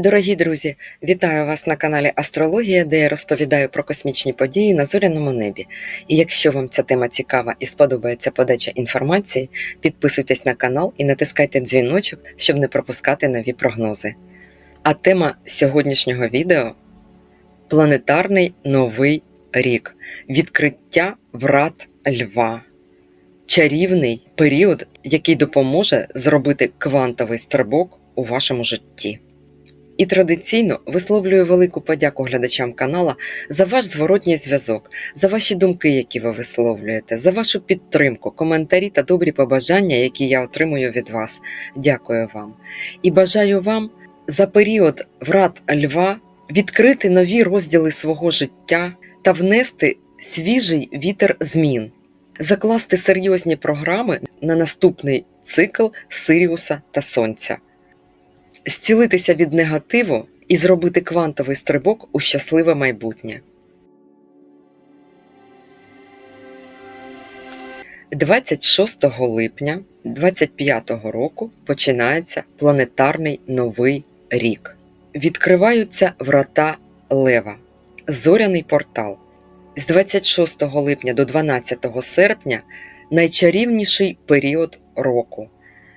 Дорогі друзі, вітаю вас на каналі Астрологія, де я розповідаю про космічні події на зоряному небі. І якщо вам ця тема цікава і сподобається подача інформації, підписуйтесь на канал і натискайте дзвіночок, щоб не пропускати нові прогнози. А тема сьогоднішнього відео планетарний новий рік, відкриття врат Льва. Чарівний період, який допоможе зробити квантовий стрибок у вашому житті. І традиційно висловлюю велику подяку глядачам канала за ваш зворотній зв'язок, за ваші думки, які ви висловлюєте, за вашу підтримку, коментарі та добрі побажання, які я отримую від вас. Дякую вам. І бажаю вам за період врат Льва відкрити нові розділи свого життя та внести свіжий вітер змін, закласти серйозні програми на наступний цикл Сиріуса та Сонця зцілитися від негативу і зробити квантовий стрибок у щасливе майбутнє. 26 липня 25 року починається планетарний новий рік. Відкриваються врата Лева, зоряний портал. З 26 липня до 12 серпня найчарівніший період року.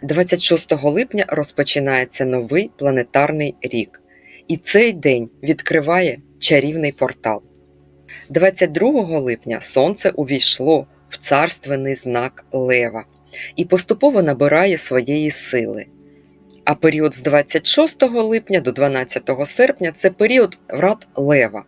26 липня розпочинається новий планетарний рік, і цей день відкриває чарівний портал. 22 липня Сонце увійшло в царственний знак Лева і поступово набирає своєї сили. А період з 26 липня до 12 серпня це період врат Лева,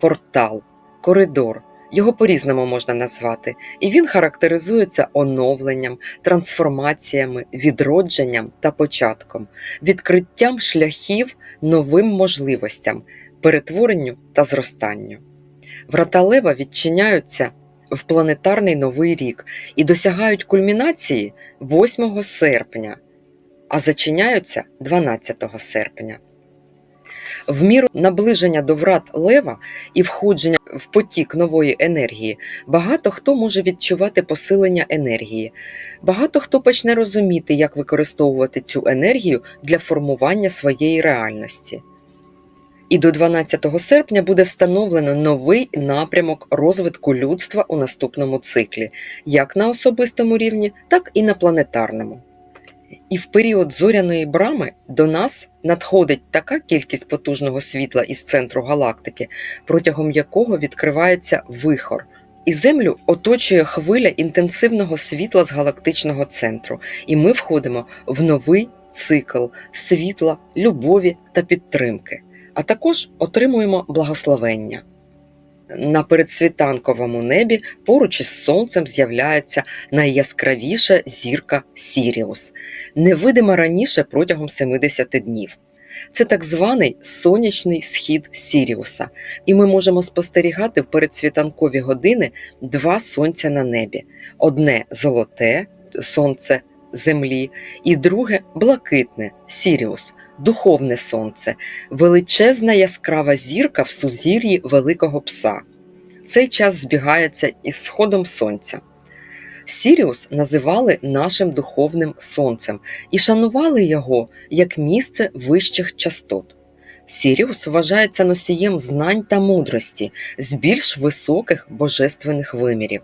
портал, коридор. Його по-різному можна назвати, і він характеризується оновленням, трансформаціями, відродженням та початком, відкриттям шляхів новим можливостям, перетворенню та зростанню. Врата Лева відчиняються в планетарний новий рік і досягають кульмінації 8 серпня, а зачиняються 12 серпня. В міру наближення до врат Лева і входження в потік нової енергії, багато хто може відчувати посилення енергії, багато хто почне розуміти, як використовувати цю енергію для формування своєї реальності. І до 12 серпня буде встановлено новий напрямок розвитку людства у наступному циклі, як на особистому рівні, так і на планетарному. І в період зоряної брами до нас надходить така кількість потужного світла із центру галактики, протягом якого відкривається вихор, і Землю оточує хвиля інтенсивного світла з галактичного центру, і ми входимо в новий цикл світла, любові та підтримки, а також отримуємо благословення. На передсвітанковому небі поруч із сонцем з'являється найяскравіша зірка Сіріус, невидима раніше протягом 70 днів. Це так званий сонячний схід Сіріуса, і ми можемо спостерігати в передсвітанкові години два сонця на небі: одне золоте сонце Землі, і друге блакитне Сіріус, духовне сонце, величезна яскрава зірка в сузір'ї Великого Пса. Цей час збігається із сходом сонця. Сіріус називали нашим духовним сонцем і шанували його як місце вищих частот. Сіріус вважається носієм знань та мудрості з більш високих божественних вимірів.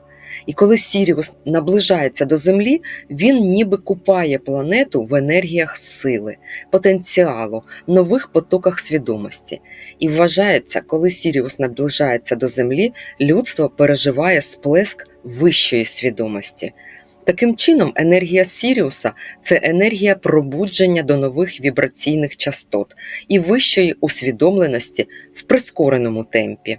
І коли Сіріус наближається до Землі, він ніби купає планету в енергіях сили, потенціалу, нових потоках свідомості. І вважається, коли Сіріус наближається до Землі, людство переживає сплеск вищої свідомості. Таким чином, енергія Сіріуса це енергія пробудження до нових вібраційних частот і вищої усвідомленості в прискореному темпі.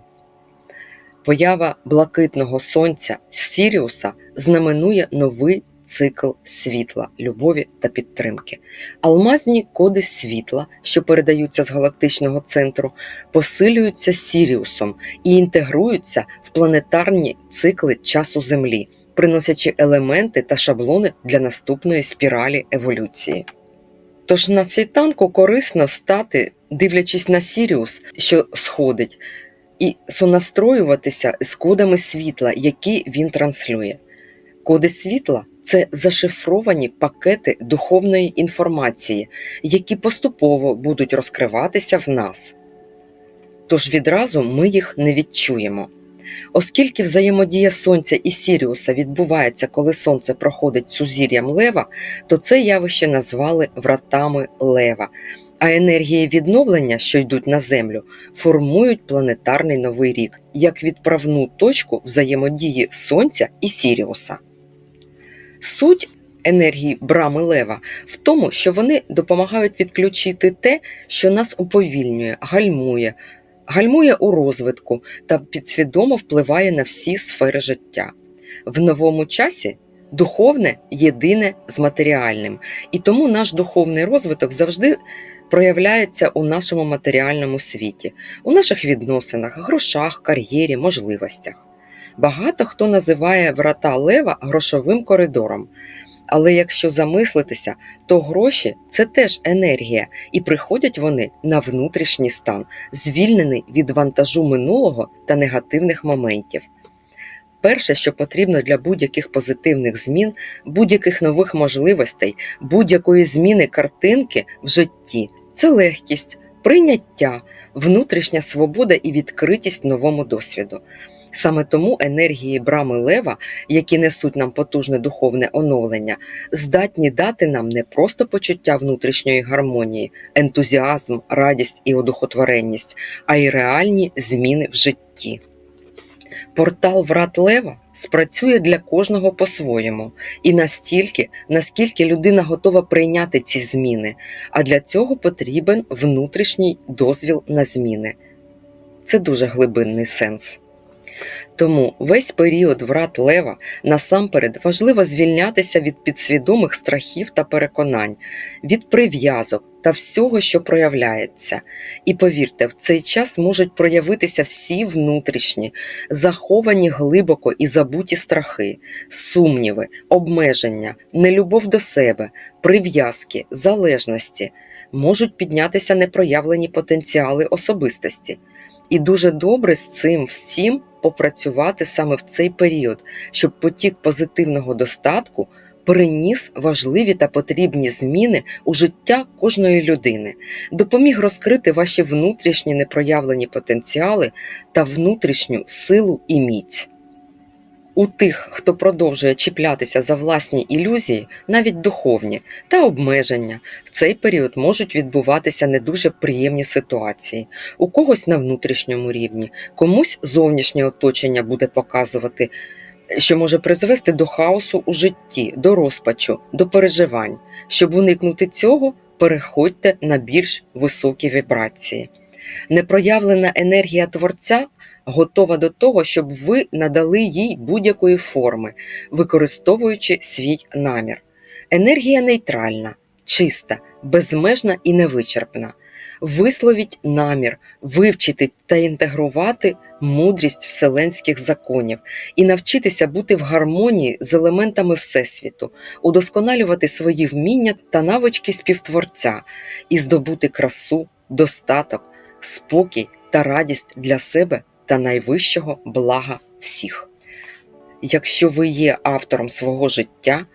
Поява блакитного сонця Сіріуса знаменує новий цикл світла, любові та підтримки. Алмазні коди світла, що передаються з галактичного центру, посилюються Сіріусом і інтегруються в планетарні цикли часу Землі, приносячи елементи та шаблони для наступної спіралі еволюції. Тож на світанку корисно стати, дивлячись на Сіріус, що сходить і сонастроюватися з кодами світла, які він транслює. Коди світла це зашифровані пакети духовної інформації, які поступово будуть розкриватися в нас. Тож відразу ми їх не відчуємо. Оскільки взаємодія Сонця і Сіріуса відбувається, коли Сонце проходить сузір'ям Лева, то це явище назвали вратами Лева. А енергії відновлення, що йдуть на Землю, формують планетарний новий рік як відправну точку взаємодії Сонця і Сіріуса. Суть енергії брами Лева в тому, що вони допомагають відключити те, що нас уповільнює, гальмує, гальмує у розвитку та підсвідомо впливає на всі сфери життя. В новому часі духовне єдине з матеріальним, і тому наш духовний розвиток завжди проявляється у нашому матеріальному світі, у наших відносинах, грошах, кар'єрі, можливостях. Багато хто називає врата Лева грошовим коридором. Але якщо замислитися, то гроші це теж енергія, і приходять вони на внутрішній стан, звільнений від вантажу минулого та негативних моментів. Перше, що потрібно для будь-яких позитивних змін, будь-яких нових можливостей, будь-якої зміни картинки в житті це легкість, прийняття, внутрішня свобода і відкритість новому досвіду. Саме тому енергії брами Лева, які несуть нам потужне духовне оновлення, здатні дати нам не просто почуття внутрішньої гармонії, ентузіазм, радість і одухотворенність, а й реальні зміни в житті. Портал Врат Лева спрацює для кожного по-своєму і настільки, наскільки людина готова прийняти ці зміни, а для цього потрібен внутрішній дозвіл на зміни. Це дуже глибинний сенс. Тому весь період врат лева насамперед важливо звільнятися від підсвідомих страхів та переконань, від прив'язок та всього, що проявляється. І повірте, в цей час можуть проявитися всі внутрішні, заховані глибоко і забуті страхи, сумніви, обмеження, нелюбов до себе, прив'язки, залежності, можуть піднятися непроявлені потенціали особистості. І дуже добре з цим всім попрацювати саме в цей період, щоб потік позитивного достатку приніс важливі та потрібні зміни у життя кожної людини, допоміг розкрити ваші внутрішні непроявлені потенціали та внутрішню силу і міць. У тих, хто продовжує чіплятися за власні ілюзії, навіть духовні та обмеження, в цей період можуть відбуватися не дуже приємні ситуації. У когось на внутрішньому рівні, комусь зовнішнє оточення буде показувати, що може призвести до хаосу у житті, до розпачу, до переживань. Щоб уникнути цього, переходьте на більш високі вібрації. Непроявлена енергія творця готова до того, щоб ви надали їй будь-якої форми, використовуючи свій намір. Енергія нейтральна, чиста, безмежна і невичерпна. Висловіть намір, вивчити та інтегрувати мудрість вселенських законів і навчитися бути в гармонії з елементами Всесвіту, удосконалювати свої вміння та навички співтворця і здобути красу, достаток, спокій та радість для себе та найвищого блага всіх. Якщо ви є автором свого життя,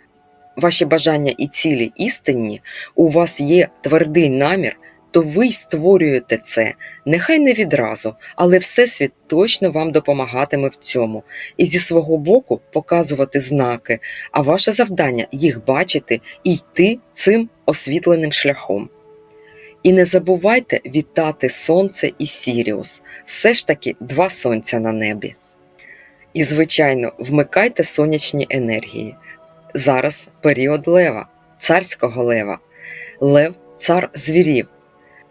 ваші бажання і цілі істинні, у вас є твердий намір, то ви й створюєте це, нехай не відразу, але Всесвіт точно вам допомагатиме в цьому і зі свого боку показувати знаки, а ваше завдання їх бачити і йти цим освітленим шляхом. І не забувайте вітати Сонце і Сіріус, все ж таки два сонця на небі. І, звичайно, вмикайте сонячні енергії. Зараз період лева, царського лева, лев цар звірів.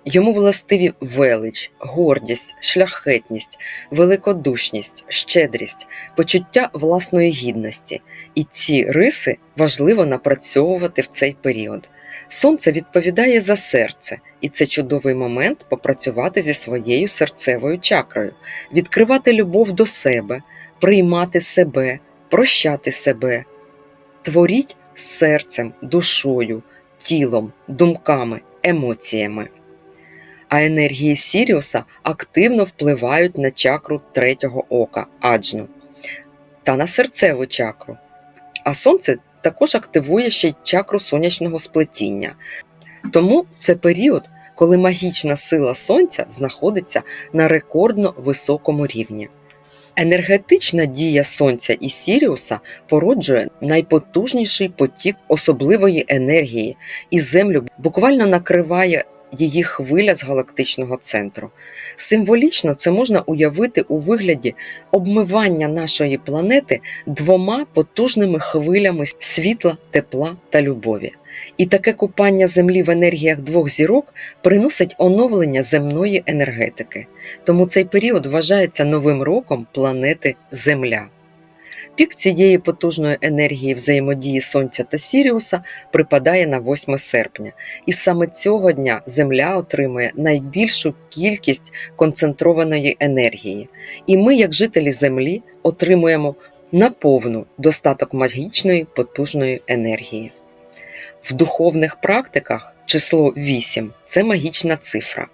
Йому властиві велич, гордість, шляхетність, великодушність, щедрість, почуття власної гідності. І ці риси важливо напрацьовувати в цей період. Сонце відповідає за серце, і це чудовий момент попрацювати зі своєю серцевою чакрою, відкривати любов до себе, приймати себе, прощати себе, творіть серцем, душою, тілом, думками, емоціями. А енергії Сіріуса активно впливають на чакру третього ока аджну та на серцеву чакру. А сонце також активує ще й чакру сонячного сплетіння. Тому це період, коли магічна сила сонця знаходиться на рекордно високому рівні. Енергетична дія Сонця і Сіріуса породжує найпотужніший потік особливої енергії, і Землю буквально накриває її хвиля з галактичного центру. Символічно це можна уявити у вигляді обмивання нашої планети двома потужними хвилями світла, тепла та любові. І таке купання Землі в енергіях двох зірок приносить оновлення земної енергетики. Тому цей період вважається новим роком планети Земля. Пік цієї потужної енергії взаємодії Сонця та Сіріуса припадає на 8 серпня, і саме цього дня Земля отримує найбільшу кількість концентрованої енергії. І ми, як жителі Землі, отримуємо наповну достаток магічної потужної енергії. В духовних практиках число 8 це магічна цифра.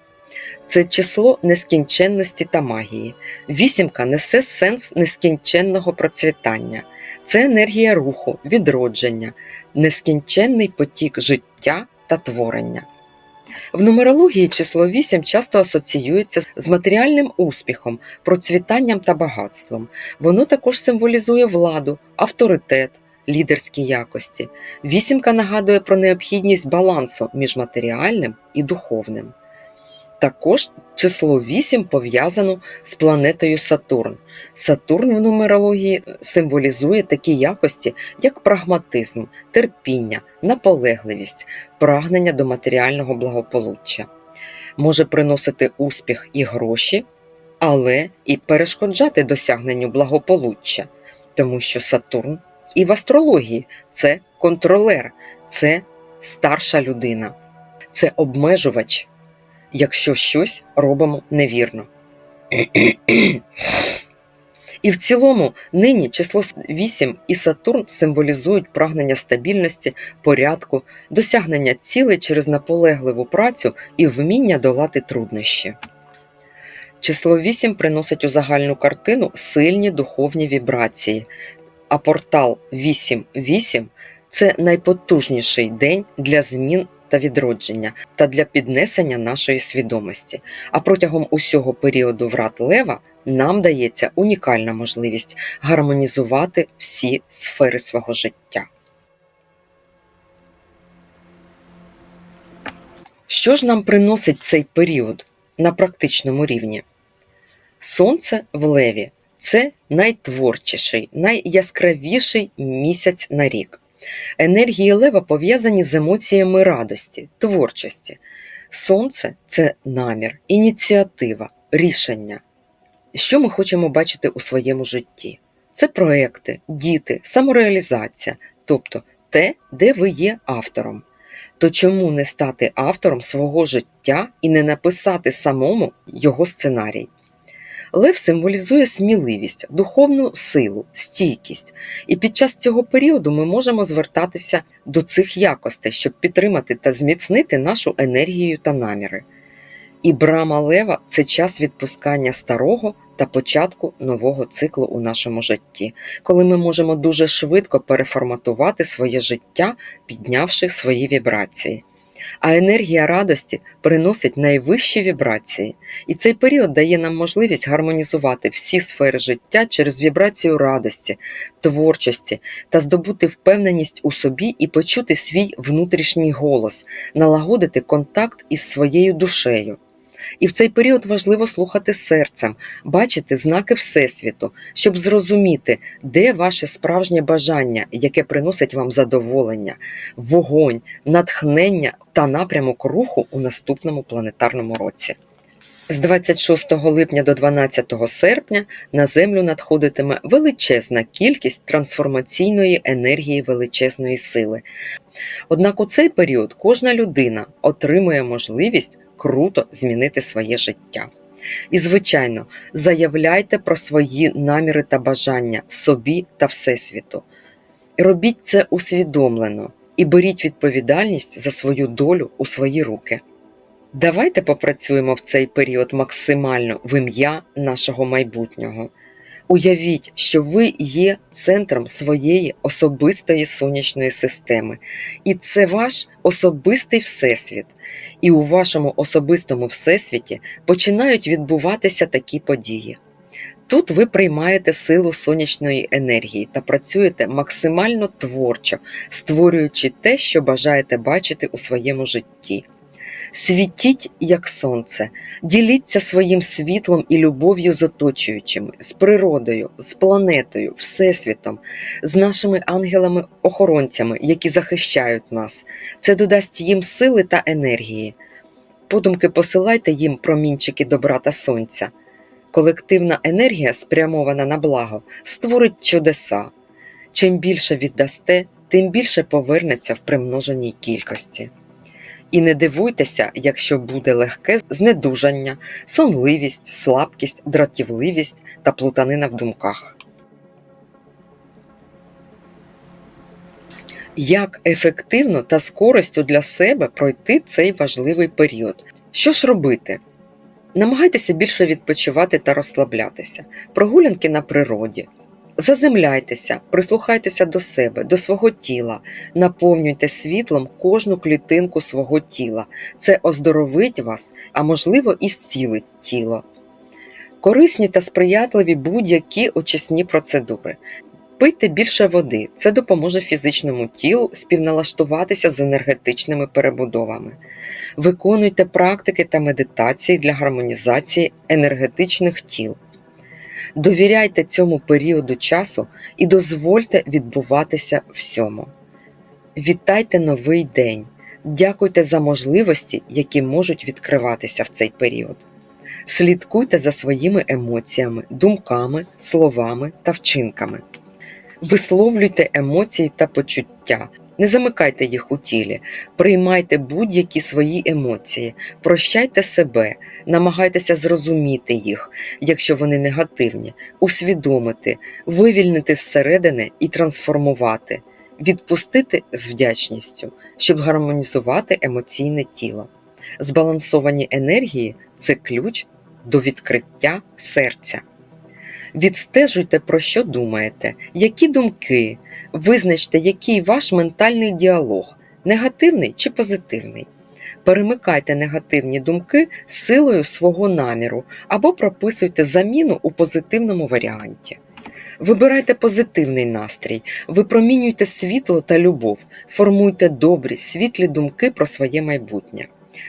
Це число нескінченності та магії. Вісімка несе сенс нескінченного процвітання, це енергія руху, відродження, нескінченний потік життя та творення. В нумерології число 8 часто асоціюється з матеріальним успіхом, процвітанням та багатством. Воно також символізує владу, авторитет, лідерські якості. Вісімка нагадує про необхідність балансу між матеріальним і духовним. Також число 8 пов'язано з планетою Сатурн. Сатурн в нумерології символізує такі якості, як прагматизм, терпіння, наполегливість, прагнення до матеріального благополуччя. Може приносити успіх і гроші, але і перешкоджати досягненню благополуччя, тому що Сатурн і в астрології це контролер, це старша людина, це обмежувач якщо щось робимо невірно. І в цілому нині число 8 і Сатурн символізують прагнення стабільності, порядку, досягнення цілей через наполегливу працю і вміння долати труднощі. Число 8 приносить у загальну картину сильні духовні вібрації, а портал 8.8 – це найпотужніший день для змін та відродження та для піднесення нашої свідомості. А протягом усього періоду врат Лева нам дається унікальна можливість гармонізувати всі сфери свого життя. Що ж нам приносить цей період на практичному рівні? Сонце в Леві це найтворчіший, найяскравіший місяць на рік. Енергії лева пов'язані з емоціями радості, творчості. Сонце це намір, ініціатива, рішення. Що ми хочемо бачити у своєму житті? Це проекти, діти, самореалізація, тобто те, де ви є автором. То чому не стати автором свого життя і не написати самому його сценарій? Лев символізує сміливість, духовну силу, стійкість. І під час цього періоду ми можемо звертатися до цих якостей, щоб підтримати та зміцнити нашу енергію та наміри. І брама лева це час відпускання старого та початку нового циклу у нашому житті, коли ми можемо дуже швидко переформатувати своє життя, піднявши свої вібрації а енергія радості приносить найвищі вібрації, і цей період дає нам можливість гармонізувати всі сфери життя через вібрацію радості, творчості та здобути впевненість у собі і почути свій внутрішній голос, налагодити контакт із своєю душею. І в цей період важливо слухати серцем, бачити знаки Всесвіту, щоб зрозуміти, де ваше справжнє бажання, яке приносить вам задоволення, вогонь, натхнення та напрямок руху у наступному планетарному році. З 26 липня до 12 серпня на Землю надходитиме величезна кількість трансформаційної енергії величезної сили. Однак у цей період кожна людина отримує можливість круто змінити своє життя. І, звичайно, заявляйте про свої наміри та бажання собі та Всесвіту. Робіть це усвідомлено і беріть відповідальність за свою долю у свої руки. Давайте попрацюємо в цей період максимально в ім'я нашого майбутнього. Уявіть, що ви є центром своєї особистої сонячної системи, і це ваш особистий всесвіт. І у вашому особистому всесвіті починають відбуватися такі події. Тут ви приймаєте силу сонячної енергії та працюєте максимально творчо, створюючи те, що бажаєте бачити у своєму житті. Світіть, як сонце, діліться своїм світлом і любов'ю з оточуючими, з природою, з планетою, всесвітом, з нашими ангелами-охоронцями, які захищають нас. Це додасть їм сили та енергії. Подумки посилайте їм промінчики добра та сонця. Колективна енергія, спрямована на благо, створить чудеса. Чим більше віддасте, тим більше повернеться в примноженій кількості. І не дивуйтеся, якщо буде легке знедужання, сонливість, слабкість, дратівливість та плутанина в думках. Як ефективно та з користю для себе пройти цей важливий період? Що ж робити? Намагайтеся більше відпочивати та розслаблятися, прогулянки на природі. Заземляйтеся, прислухайтеся до себе, до свого тіла, наповнюйте світлом кожну клітинку свого тіла. Це оздоровить вас, а можливо, і зцілить тіло. Корисні та сприятливі будь-які очисні процедури. Пийте більше води, це допоможе фізичному тілу співналаштуватися з енергетичними перебудовами. Виконуйте практики та медитації для гармонізації енергетичних тіл. Довіряйте цьому періоду часу і дозвольте відбуватися всьому. Вітайте новий день! Дякуйте за можливості, які можуть відкриватися в цей період. Слідкуйте за своїми емоціями, думками, словами та вчинками. Висловлюйте емоції та почуття, не замикайте їх у тілі, приймайте будь-які свої емоції, прощайте себе, намагайтеся зрозуміти їх, якщо вони негативні, усвідомити, вивільнити зсередини і трансформувати, відпустити з вдячністю, щоб гармонізувати емоційне тіло. Збалансовані енергії це ключ до відкриття серця. Відстежуйте, про що думаєте, які думки, визначте, який ваш ментальний діалог негативний чи позитивний. Перемикайте негативні думки силою свого наміру або прописуйте заміну у позитивному варіанті. Вибирайте позитивний настрій, випромінюйте світло та любов, формуйте добрі, світлі думки про своє майбутнє.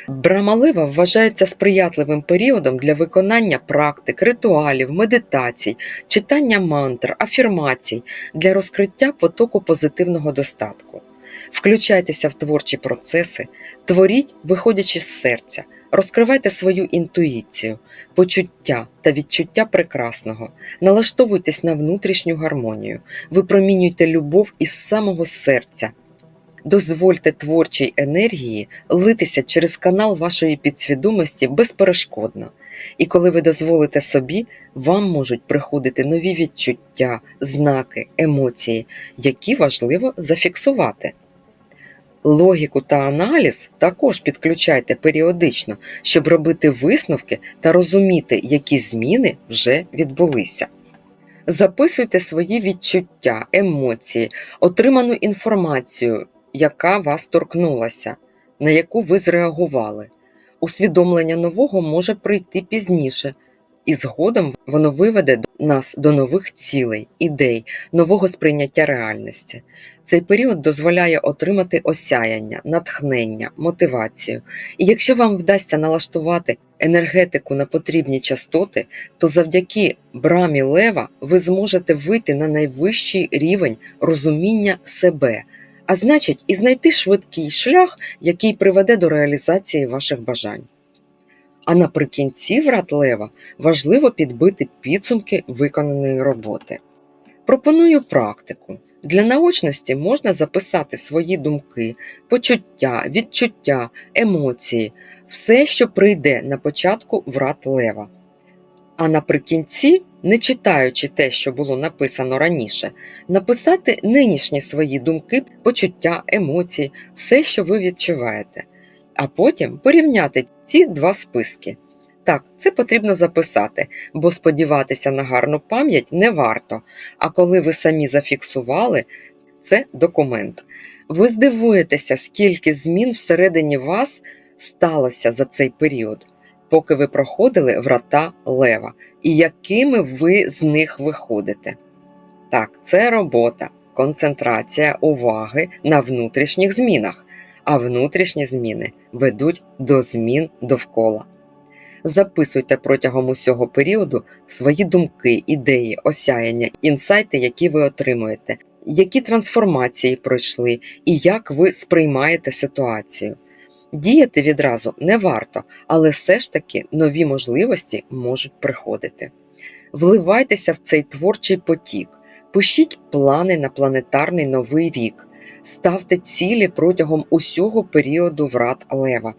Брамалева вважається сприятливим періодом для виконання практик, ритуалів, медитацій, читання мантр, афірмацій для розкриття потоку позитивного достатку. Включайтеся в творчі процеси, творіть, виходячи з серця, розкривайте свою інтуїцію, почуття та відчуття прекрасного, налаштовуйтесь на внутрішню гармонію, випромінюйте любов із самого серця. Дозвольте творчій енергії литися через канал вашої підсвідомості безперешкодно, і коли ви дозволите собі, вам можуть приходити нові відчуття, знаки, емоції, які важливо зафіксувати. Логіку та аналіз також підключайте періодично, щоб робити висновки та розуміти, які зміни вже відбулися. Записуйте свої відчуття, емоції, отриману інформацію, яка вас торкнулася, на яку ви зреагували. Усвідомлення нового може прийти пізніше, і згодом воно виведе нас до нових цілей, ідей, нового сприйняття реальності. Цей період дозволяє отримати осяяння, натхнення, мотивацію. І якщо вам вдасться налаштувати енергетику на потрібні частоти, то завдяки брамі лева ви зможете вийти на найвищий рівень розуміння себе, а значить, і знайти швидкий шлях, який приведе до реалізації ваших бажань. А наприкінці врат лева важливо підбити підсумки виконаної роботи. Пропоную практику. Для наочності можна записати свої думки, почуття, відчуття, емоції, все, що прийде на початку врат лева. А наприкінці, не читаючи те, що було написано раніше, написати нинішні свої думки, почуття, емоції, все, що ви відчуваєте, а потім порівняти ці два списки. Так, це потрібно записати, бо сподіватися на гарну пам'ять не варто. А коли ви самі зафіксували, це документ. Ви здивуєтеся, скільки змін всередині вас сталося за цей період, поки ви проходили врата лева, і якими ви з них виходите. Так, це робота, концентрація уваги на внутрішніх змінах, а внутрішні зміни ведуть до змін довкола. Записуйте протягом усього періоду свої думки, ідеї, осяяння, інсайти, які ви отримуєте, які трансформації пройшли і як ви сприймаєте ситуацію. Діяти відразу не варто, але все ж таки нові можливості можуть приходити. Вливайтеся в цей творчий потік, пишіть плани на планетарний новий рік, ставте цілі протягом усього періоду врат Лева,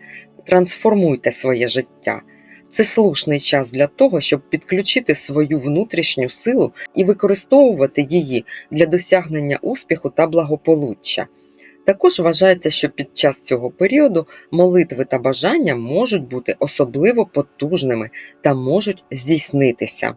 трансформуйте своє життя. Це слушний час для того, щоб підключити свою внутрішню силу і використовувати її для досягнення успіху та благополуччя. Також вважається, що під час цього періоду молитви та бажання можуть бути особливо потужними та можуть здійснитися.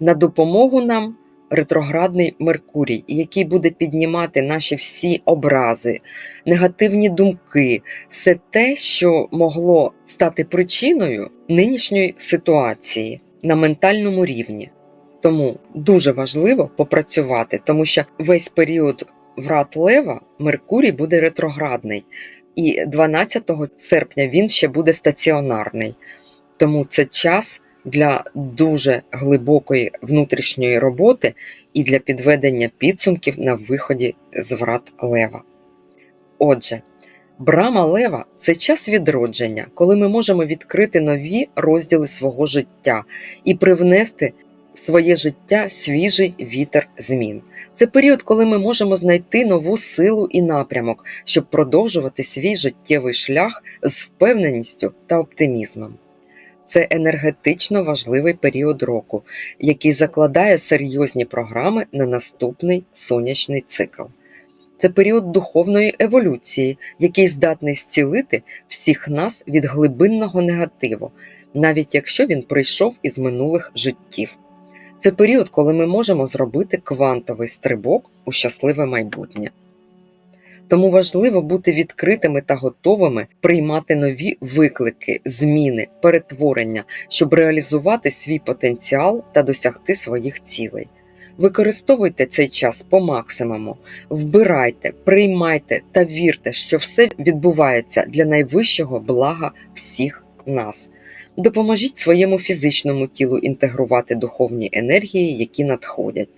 На допомогу нам ретроградний Меркурій, який буде піднімати наші всі образи, негативні думки, все те, що могло стати причиною нинішньої ситуації на ментальному рівні. Тому дуже важливо попрацювати, тому що весь період врат Лева Меркурій буде ретроградний, і 12 серпня він ще буде стаціонарний. Тому це час для дуже глибокої внутрішньої роботи і для підведення підсумків на виході з врат Лева. Отже, брама Лева це час відродження, коли ми можемо відкрити нові розділи свого життя і привнести своє життя свіжий вітер змін. Це період, коли ми можемо знайти нову силу і напрямок, щоб продовжувати свій життєвий шлях з впевненістю та оптимізмом. Це енергетично важливий період року, який закладає серйозні програми на наступний сонячний цикл. Це період духовної еволюції, який здатний зцілити всіх нас від глибинного негативу, навіть якщо він прийшов із минулих життів. Це період, коли ми можемо зробити квантовий стрибок у щасливе майбутнє. Тому важливо бути відкритими та готовими приймати нові виклики, зміни, перетворення, щоб реалізувати свій потенціал та досягти своїх цілей. Використовуйте цей час по максимуму, вбирайте, приймайте та вірте, що все відбувається для найвищого блага всіх нас. Допоможіть своєму фізичному тілу інтегрувати духовні енергії, які надходять.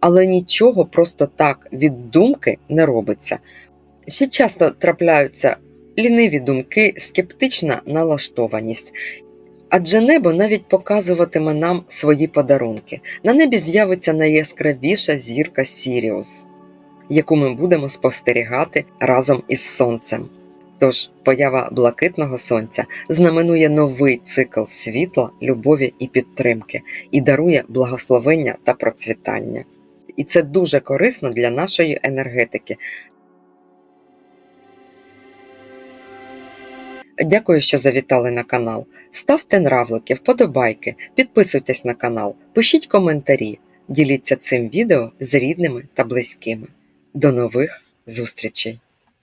Але нічого просто так від думки не робиться. Ще часто трапляються ліниві думки, скептична налаштованість. Адже небо навіть показуватиме нам свої подарунки. На небі з'явиться найяскравіша зірка Сіріус, яку ми будемо спостерігати разом із сонцем. Тож поява блакитного сонця знаменує новий цикл світла, любові і підтримки і дарує благословення та процвітання. І це дуже корисно для нашої енергетики. Дякую, що завітали на канал. Ставте нравлики, вподобайки, підписуйтесь на канал, пишіть коментарі, діліться цим відео з рідними та близькими. До нових зустрічей!